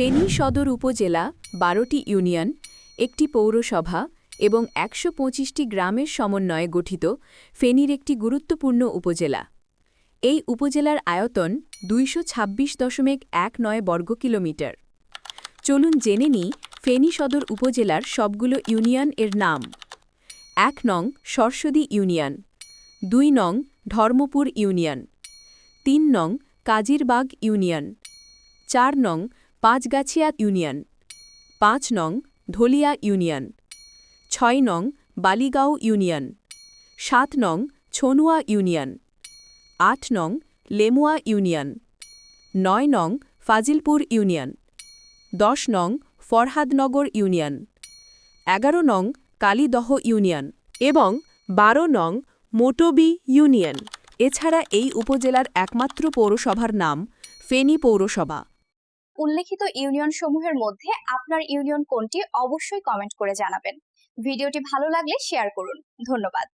ফেনী সদর উপজেলা বারোটি ইউনিয়ন, একটি পৌরসভা এবং একশো পঁচিশটি গ্রামের সমন্বয়ে গঠিত ফেনীর একটি গুরুত্বপূর্ণ উপজেলা। এই উপজেলার আয়তন দুইশো ছাব্বিশ দশমিক এক নয় বর্গ কিলোমিটার। চলুন জেনে নিই ফেনী সদর উপজেলার সবগুলো ইউনিয়ন এর নাম। এক নং সরস্বতী ইউনিয়ন, দুই নং ধর্মপুর ইউনিয়ন, তিন নং কাজিরবাগ ইউনিয়ন, চার নং পাঁচগাছিয়া ইউনিয়ন, পাঁচ নং ধলিয়া ইউনিয়ন, ছয় নং বালিগাঁও ইউনিয়ন, সাত নং ছনুয়া ইউনিয়ন, আট নং লেমুয়া ইউনিয়ন, নয় নং ফাজিলপুর ইউনিয়ন, দশ নং ফরহাদনগর ইউনিয়ন, এগারো নং কালীদহ ইউনিয়ন এবং বারো নং মোটবি ইউনিয়ন। এছাড়া এই উপজেলার একমাত্র পৌরসভার নাম ফেনী পৌরসভা। উল্লেখিত ইউনিয়ন সমূহের মধ্যে আপনার ইউনিয়ন কোনটি অবশ্যই কমেন্ট করে জানাবেন। ভিডিওটি ভালো লাগলে শেয়ার করুন। ধন্যবাদ।